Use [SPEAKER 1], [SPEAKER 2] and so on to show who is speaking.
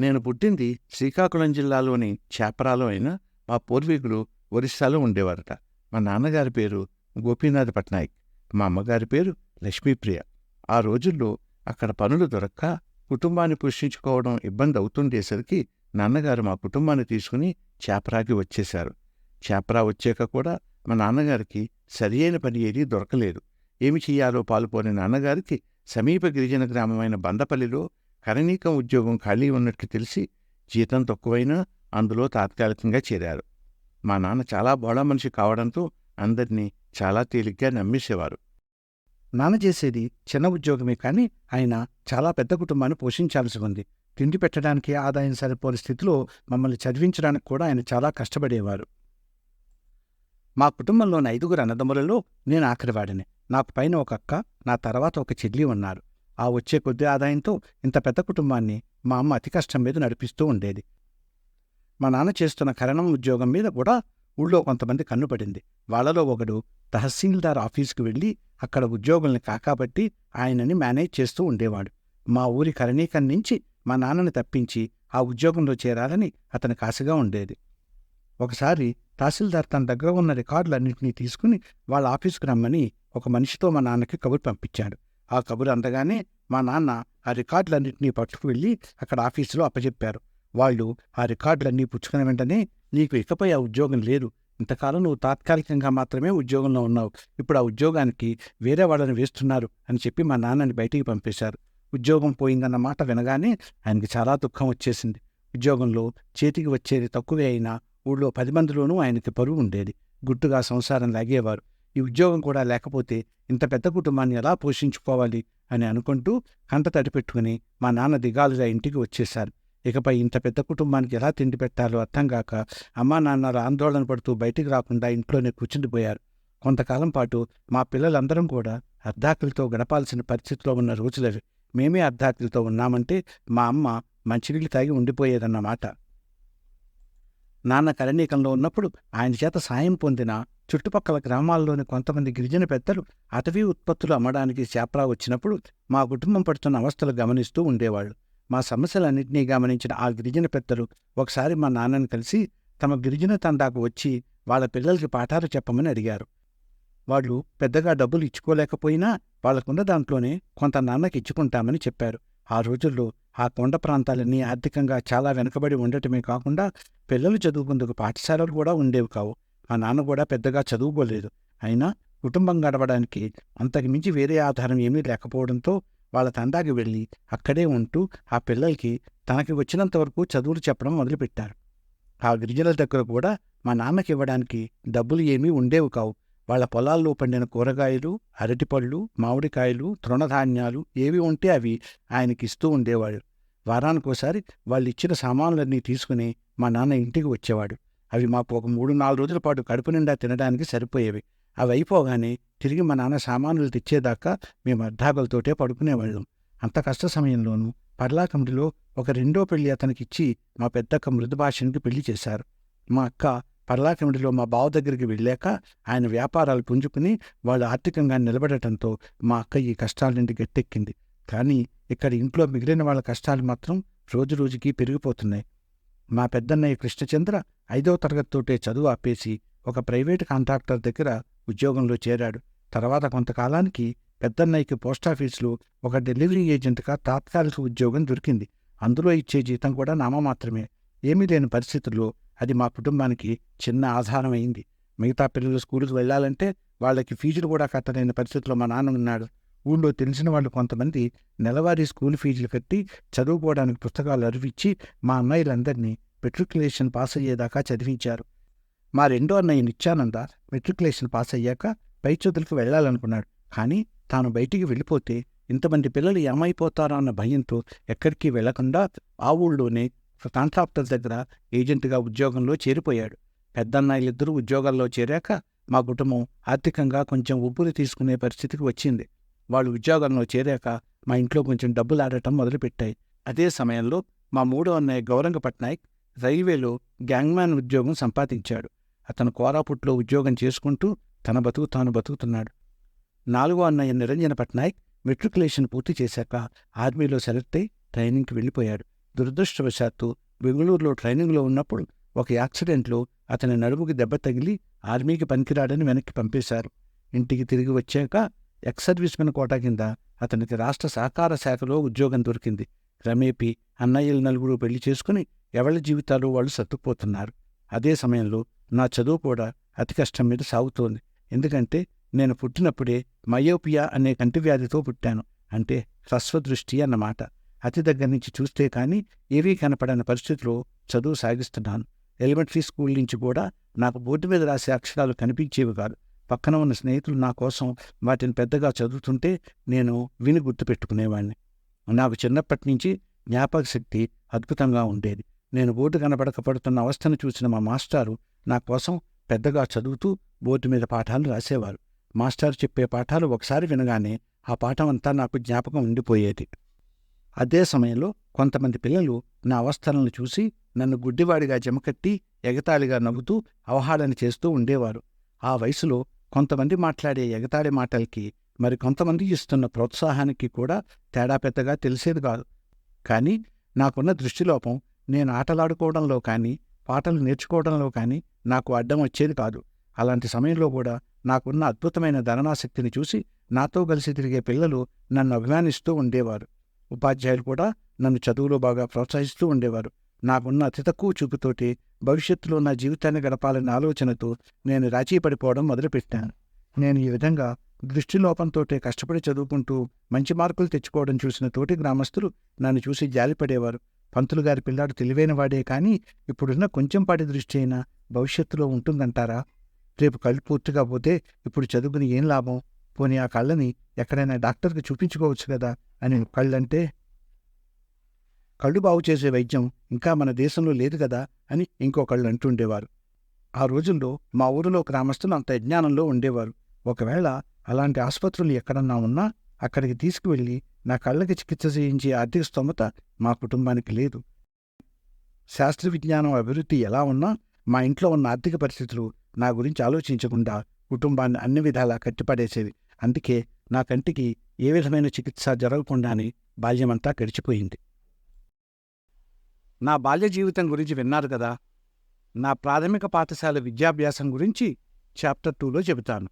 [SPEAKER 1] నేను పుట్టింది శ్రీకాకుళం జిల్లాలోని చేపరాలో అయినా మా పూర్వీకులు ఒరిస్సాలో ఉండేవారట. మా నాన్నగారి పేరు గోపీనాథ్ పట్నాయక్. మా అమ్మగారి పేరు లక్ష్మీప్రియ. ఆ రోజుల్లో అక్కడ పనులు దొరక్క కుటుంబాన్ని పోషించుకోవడం ఇబ్బంది అవుతుండేసరికి నాన్నగారు మా కుటుంబాన్ని తీసుకుని చేపరాకి వచ్చేశారు. చేపరా వచ్చాక కూడా మా నాన్నగారికి సరియైన పని ఏదీ దొరకలేదు. ఏమి చెయ్యాలో పాలుపోని నాన్నగారికి సమీప గిరిజన గ్రామమైన బందపల్లిలో కరణీకం ఉద్యోగం ఖాళీ ఉన్నట్లు తెలిసి జీతం తక్కువైనా అందులో తాత్కాలికంగా చేరారు. మా నాన్న చాలా బోళా మనిషి కావడంతో అందరినీ చాలా తేలిగ్గా నమ్మేసేవారు.
[SPEAKER 2] నాన్న చేసేది చిన్న ఉద్యోగమే కానీ ఆయన చాలా పెద్ద కుటుంబాన్ని పోషించాల్సి ఉంది. తిండి పెట్టడానికి ఆదాయం సరిపోని స్థితిలో మమ్మల్ని చదివించడానికి కూడా ఆయన చాలా కష్టపడేవారు. మా కుటుంబంలోని ఐదుగురు అన్నదమ్ములలో నేను ఆఖరివాడిని. నాకు పైన ఒక అక్క నా తర్వాత ఒక చెల్లి ఉన్నారు. ఆ వచ్చే కొద్ది ఆదాయంతో ఇంత పెద్ద కుటుంబాన్ని మా అమ్మ అతి కష్టం మీద నడిపిస్తూ ఉండేది. మా నాన్న చేస్తున్న కరణం ఉద్యోగం మీద కూడా ఊళ్ళో కొంతమంది కన్నుపడింది వాళ్ళలో ఒకడు తహసీల్దార్ ఆఫీసుకు వెళ్ళి అక్కడ ఉద్యోగుల్ని కాకాబట్టి ఆయనని మేనేజ్ చేస్తూ ఉండేవాడు. మా ఊరి కరణీకం నుంచి మా నాన్నని తప్పించి ఆ ఉద్యోగంలో చేరాలని అతనికి ఆశగా ఉండేది. ఒకసారి తహసీల్దార్ తన దగ్గర ఉన్న రికార్డులన్నింటినీ తీసుకుని వాళ్ళ ఆఫీసుకు రమ్మని ఒక మనిషితో మా నాన్నకి కబురు పంపించాడు. ఆ కబురు అందగానే మా నాన్న ఆ రికార్డులన్నింటినీ పట్టుకు వెళ్ళి అక్కడ ఆఫీసులో అప్పచెప్పారు వాళ్ళు ఆ రికార్డులన్నీ పుచ్చుకున్న వెంటనే నీకు ఇకపై ఆ ఉద్యోగం లేదు. ఇంతకాలం నువ్వు తాత్కాలికంగా మాత్రమే ఉద్యోగంలో ఉన్నావు. ఇప్పుడు ఆ ఉద్యోగానికి వేరే వాళ్ళని వేస్తున్నారు అని చెప్పి మా నాన్నని బయటికి పంపేశారు. ఉద్యోగం పోయిందన్న మాట వినగానే ఆయనకి చాలా దుఃఖం వచ్చేసింది. ఉద్యోగంలో చేతికి వచ్చేది తక్కువే అయినా ఊళ్ళో పది మందిలోనూ ఆయనకి పరువు ఉండేది. గుట్టుగా సంసారం లాగేవారు. ఈ ఉద్యోగం కూడా లేకపోతే ఇంత పెద్ద కుటుంబాన్ని ఎలా పోషించుకోవాలి అని అనుకుంటూ కంట తడిపెట్టుకుని మా నాన్న దిగాలుగా ఇంటికి వచ్చేశారు. ఇకపై ఇంత పెద్ద కుటుంబానికి ఎలా తిండి పెట్టాలో అర్థం కాక అమ్మా నాన్నలు ఆందోళన పడుతూ బయటికి రాకుండా ఇంట్లోనే కూర్చుండిపోయారు కొంతకాలం పాటు మా పిల్లలందరం కూడా అర్ధాకులతో గడపాల్సిన పరిస్థితిలో ఉన్న రోజులవి. మేమే అర్ధాకులతో ఉన్నామంటే మా అమ్మ మంచినీళ్ళు తాగి ఉండిపోయేదన్నమాట. నాన్న కరణీకంలో ఉన్నప్పుడు ఆయన చేత సాయం పొందిన చుట్టుపక్కల గ్రామాల్లోని కొంతమంది గిరిజన పెద్దలు అటవీ ఉత్పత్తులు అమ్మడానికి చేపరా వచ్చినప్పుడు మా కుటుంబం పడుతున్న అవస్థలు గమనిస్తూ ఉండేవాళ్ళు. మా సమస్యలన్నింటినీ గమనించిన ఆ గిరిజన పెద్దలు ఒకసారి మా నాన్నని కలిసి తమ గిరిజన తండాకు వచ్చి వాళ్ళ పిల్లలకి పాఠాలు చెప్పమని అడిగారు. వాళ్ళు పెద్దగా డబ్బులు ఇచ్చుకోలేకపోయినా వాళ్ళకున్న దాంట్లోనే కొంత నాన్నకి ఇచ్చుకుంటామని చెప్పారు. ఆ రోజుల్లో ఆ కొండ ప్రాంతాలన్నీ ఆర్థికంగా చాలా వెనుకబడి ఉండటమే కాకుండా పిల్లలు చదువుకుందుకు పాఠశాలలు కూడా ఉండేవి కావు. ఆ నాన్న కూడా పెద్దగా చదువుకోలేదు. అయినా కుటుంబం గడవడానికి అంతకు మించి వేరే ఆధారం ఏమీ లేకపోవడంతో వాళ్ళ తండాకి వెళ్ళి అక్కడే ఉంటూ ఆ పిల్లలకి తనకి వచ్చినంత వరకు చదువులు చెప్పడం మొదలుపెట్టారు. ఆ గిరిజనుల దగ్గర కూడా మా నాన్నకి ఇవ్వడానికి డబ్బులు ఏమీ ఉండేవి కావు. వాళ్ళ పొలాల్లో పండిన కూరగాయలు అరటిపళ్ళు మామిడికాయలు తృణధాన్యాలు ఏవి ఉంటే అవి ఆయనకి ఇస్తూ ఉండేవాడు. వారానికోసారి వాళ్ళు ఇచ్చిన సామాన్లన్నీ తీసుకుని మా నాన్న ఇంటికి వచ్చేవాడు. అవి మాకు ఒక మూడు నాలుగు రోజుల పాటు కడుపు నిండా తినడానికి సరిపోయేవి. అవి అయిపోగానే తిరిగి మా నాన్న సామానులు తెచ్చేదాకా మేము అర్ధాగలతోటే పడుకునేవాళ్ళం. అంత కష్ట సమయంలోనూ పర్లాకమిడిలో ఒక రెండో పెళ్ళి అతనికిచ్చి మా పెద్దక్క మృదుభాషనికి పెళ్ళి చేశారు. మా అక్క పర్లాకమిడిలో మా బావ దగ్గరికి వెళ్ళాక ఆయన వ్యాపారాలు పుంజుకుని వాళ్ళు ఆర్థికంగా నిలబడటంతో మా అక్క ఈ కష్టాల నుండి గట్టెక్కింది. కానీ ఇక్కడ ఇంట్లో మిగిలిన వాళ్ళ కష్టాలు మాత్రం రోజురోజుకి పెరిగిపోతున్నాయి. మా పెద్దన్నయ్య కృష్ణచంద్ర ఐదో తరగతితోటే చదువు ఆపేసి ఒక ప్రైవేటు కాంట్రాక్టర్ దగ్గర ఉద్యోగంలో చేరాడు. తర్వాత కొంతకాలానికి పెద్దన్నయ్యకి పోస్టాఫీసులో ఒక డెలివరీ ఏజెంట్గా తాత్కాలిక ఉద్యోగం దొరికింది. అందులో ఇచ్చే జీతం కూడా నామమాత్రమే. ఏమీ లేని పరిస్థితుల్లో అది మా కుటుంబానికి చిన్న ఆధారం అయింది. మిగతా పిల్లలు స్కూల్కి వెళ్ళాలంటే వాళ్ళకి ఫీజులు కూడా కట్టలేని పరిస్థితిలో మా నాన్న ఉన్నాడు. ఊళ్ళో తెలిసిన వాళ్ళు కొంతమంది నెలవారీ స్కూల్ ఫీజులు కట్టి చదువుకోవడానికి పుస్తకాలు అరివిచ్చి మా అన్నయ్యలందరినీ మెట్రికులేషన్ పాస్ అయ్యేదాకా చదివించారు. మా రెండో అన్నయ్య నిత్యానంద మెట్రికులేషన్ పాస్ అయ్యాక పై చదువులకు వెళ్ళాలనుకున్నాడు. కానీ తాను బయటికి వెళ్ళిపోతే ఇంతమంది పిల్లలు ఏమైపోతారో అన్న భయంతో ఎక్కడికి వెళ్ళకుండా ఆ ఊళ్ళోనే కాంట్రాక్టర్ దగ్గర ఏజెంట్గా ఉద్యోగంలో చేరిపోయాడు. పెద్దన్నయ్యలిద్దరూ ఉద్యోగాల్లో చేరాక మా కుటుంబం ఆర్థికంగా కొంచెం ఉబ్బులు తీసుకునే పరిస్థితికి వచ్చింది. వాళ్ళు ఉద్యోగంలో చేరాక మా ఇంట్లో కొంచెం డబ్బులు ఆడటం మొదలుపెట్టాయి. అదే సమయంలో మా మూడో అన్నయ్య గౌరంగ పట్నాయక్ రైల్వేలో గ్యాంగ్మ్యాన్ ఉద్యోగం సంపాదించాడు. అతను కోరాపుట్లో ఉద్యోగం చేసుకుంటూ తన బతుకు తాను బతుకుతున్నాడు. నాలుగో అన్నయ్య నిరంజన పట్నాయక్ మెట్రికులేషన్ పూర్తి చేశాక ఆర్మీలో సెలెక్ట్ అయి ట్రైనింగ్కి వెళ్ళిపోయాడు. దురదృష్టవశాత్తు బెంగళూరులో ట్రైనింగ్లో ఉన్నప్పుడు ఒక యాక్సిడెంట్లో అతని నడుముకి దెబ్బ తగిలి ఆర్మీకి పనికిరాడని వెనక్కి పంపేశారు. ఇంటికి తిరిగి వచ్చాక ఎక్స్ సర్వీస్మెన్ కోటా కింద అతనికి రాష్ట్ర సహకార శాఖలో ఉద్యోగం దొరికింది. క్రమేపీ అన్నయ్యలు నలుగురు పెళ్ళి చేసుకుని ఎవరి జీవితాలు వాళ్ళు సర్దుకుపోతున్నారు. అదే సమయంలో నా చదువు కూడా అతి కష్టం మీద సాగుతోంది. ఎందుకంటే నేను పుట్టినప్పుడే మయోపియా అనే కంటి వ్యాధితో పుట్టాను. అంటే హ్రస్వదృష్టి అన్నమాట. అతి దగ్గర నుంచి చూస్తే కానీ ఏవీ కనపడని పరిస్థితిలో చదువు సాగిస్తున్నాను. ఎలిమెంటరీ స్కూల్ నుంచి కూడా నాకు బోర్డు మీద రాసే అక్షరాలు కనిపించేవి కాదు. పక్కన ఉన్న స్నేహితులు నా కోసం వాటిని పెద్దగా చదువుతుంటే నేను విని గుర్తుపెట్టుకునేవాడిని నాకు చిన్నప్పటి నుంచి జ్ఞాపక శక్తి అద్భుతంగా ఉండేది. నేను బోర్డు కనబడకపడుతున్న అవస్థను చూసిన మా మాస్టారు నా కోసం పెద్దగా చదువుతూ బోర్డు మీద పాఠాలు రాసేవారు. మాస్టారు చెప్పే పాఠాలు ఒకసారి వినగానే ఆ పాఠం అంతా నాకు జ్ఞాపకం ఉండిపోయేది. అదే సమయంలో కొంతమంది పిల్లలు నా అవస్థలను చూసి నన్ను గుడ్డివాడిగా జమకట్టి ఎగతాళిగా నవ్వుతూ అవహాళన చేస్తూ ఉండేవారు. ఆ వయసులో కొంతమంది మాట్లాడే ఎగతాళి మాటలకి మరి కొంతమంది ఇస్తున్న ప్రోత్సాహానికి కూడా తేడా పెద్దగా తెలిసేది కాదు. కానీ నాకున్న దృష్టిలోపం నేను ఆటలాడుకోవడంలో కానీ పాటలు నేర్చుకోవడంలో కానీ నాకు అడ్డం వచ్చేది కాదు. అలాంటి సమయంలో కూడా నాకున్న అద్భుతమైన ధననాశక్తిని చూసి నాతో కలిసి తిరిగే పిల్లలు నన్ను అభిమానిస్తూ ఉండేవారు. ఉపాధ్యాయులు కూడా నన్ను చదువులో బాగా ప్రోత్సహిస్తూ ఉండేవారు. నాకున్న అతి తక్కువ చూపుతోటి భవిష్యత్తులో నా జీవితాన్ని గడపాలనే ఆలోచనతో నేను రాజీ పడిపోవడం మొదలుపెట్టాను. నేను ఈ విధంగా దృష్టిలోపంతోటే కష్టపడి చదువుకుంటూ మంచి మార్కులు తెచ్చుకోవడం చూసిన తోటి గ్రామస్తులు నన్ను చూసి జాలిపడేవారు. పంతులు గారి పిల్లాడు తెలివైనవాడే కానీ ఇప్పుడున్న కొంచెంపాటి దృష్టి అయినా భవిష్యత్తులో ఉంటుందంటారా? రేపు కళ్ళు పూర్తిగా పోతే ఇప్పుడు చదువుకుని ఏం లాభం? పోనీ ఆ కళ్ళని ఎక్కడైనా డాక్టర్కి చూపించుకోవచ్చు కదా అని కళ్ళంటే కళ్ళు బాగు చేసే వైద్యం ఇంకా మన దేశంలో లేదు కదా అని ఇంకో కళ్ళు అంటుండేవారు. ఆ రోజుల్లో మా ఊరిలో గ్రామస్తులు అంత అజ్ఞానంలో ఉండేవారు. ఒకవేళ అలాంటి ఆసుపత్రులు ఎక్కడన్నా ఉన్నా అక్కడికి తీసుకువెళ్ళి నా కళ్ళకి చికిత్స చేయించే ఆర్థిక స్తోమత మా కుటుంబానికి లేదు. శాస్త్ర విజ్ఞానం అభివృద్ధి ఎలా ఉన్నా మా ఇంట్లో ఉన్న ఆర్థిక పరిస్థితులు నా గురించి ఆలోచించకుండా కుటుంబాన్ని అన్ని విధాలా కట్టిపడేసేవి. అందుకే నా కంటికి ఏ విధమైన చికిత్స జరగకుండానే బాల్యమంతా గడిచిపోయింది. నా బాల్య జీవితం గురించి విన్నారు కదా? నా ప్రాథమిక పాఠశాల విద్యాభ్యాసం గురించి చాప్టర్ టూలో చెబుతాను.